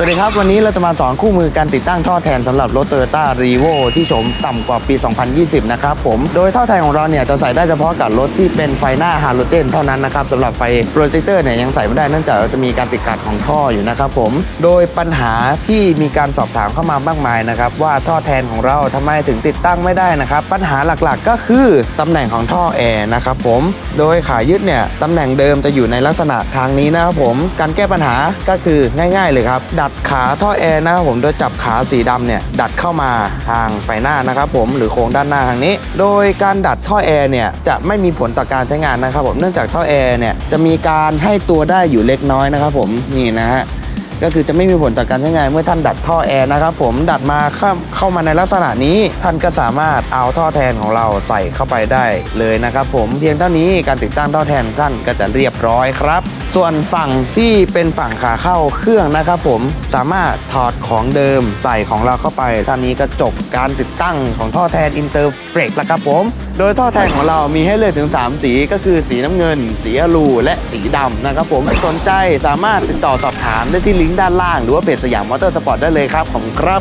สวัสดีครับ วันนี้เราจะมาสอนคู่มือการติดตั้งท่อแทนสำหรับรถ Toyota r e v o ที่โฉมต่ำกว่าปี 2020 นะครับผม โดยท่อแทนของเราเนี่ยจะใส่ได้เฉพาะกับรถที่เป็นไฟหน้าฮาโลเจนเท่านั้นนะครับสำหรับไฟโปรเจคเตอร์เนี่ยยังใส่ไม่ได้เนื่องจากว่าจะมีการติดขัดของท่ออยู่นะครับผม โดยปัญหาที่มีการสอบถามเข้ามามากมายนะครับว่าท่อแทนของเราทำไมถึงติดตั้งไม่ได้นะครับปัญหาหลักๆ ก็คือตำแหน่งของท่อแอร์นะครับผมโดยขายึดเนี่ยตำแหน่งเดิมจะอยู่ในลักษณะทางนี้นะครับผมการแก้ปัญหาก็คือง่าย ๆ เลยครับดัดขาท่อแอร์นะครับผมโดยจับขาสีดำเนี่ยดัดเข้ามาทางไฟหน้านะครับผมหรือโครงด้านหน้าทางนี้ โดยการดัดท่อแอร์เนี่ยจะไม่มีผลต่อการใช้งานนะครับผมเนื่องจากท่อแอร์เนี่ยจะมีการให้ตัวได้อยู่เล็กน้อยนะครับผมนี่นะฮะ ก็คือจะไม่มีผลต่อการใช้งานเมื่อท่านดัดท่อแอร์นะครับผมดัดมาเข้าเข้ามาในลักษณะนี้ ท่านก็สามารถเอาท่อแทนของเราใส่เข้าไปได้เลยนะครับผมเพียงเท่านี้การติดตั้งท่อแทนท่านก็จะเรียบร้อยครับ ส่วนฝั่งที่เป็นฝั่งขาเข้าเครื่องนะครับผมสามารถถอดของเดิมใส่ของเราเข้าไปท่านี้ก็จบการติดตั้งของท่อแทนอินเตอร์เฟรกแล้วครับผม โดยท่อแทงของเรามีให้เลือกถึง 3 สีก็คือสีน้ำเงิน สีอลูและสีดำนะครับผมสนใจสามารถติดต่อสอบถามได้ที่ลิงก์ด้านล่าง หรือว่าเพจสยามมอเตอร์สปอร์ตได้เลยครับ ขอบคุณครับ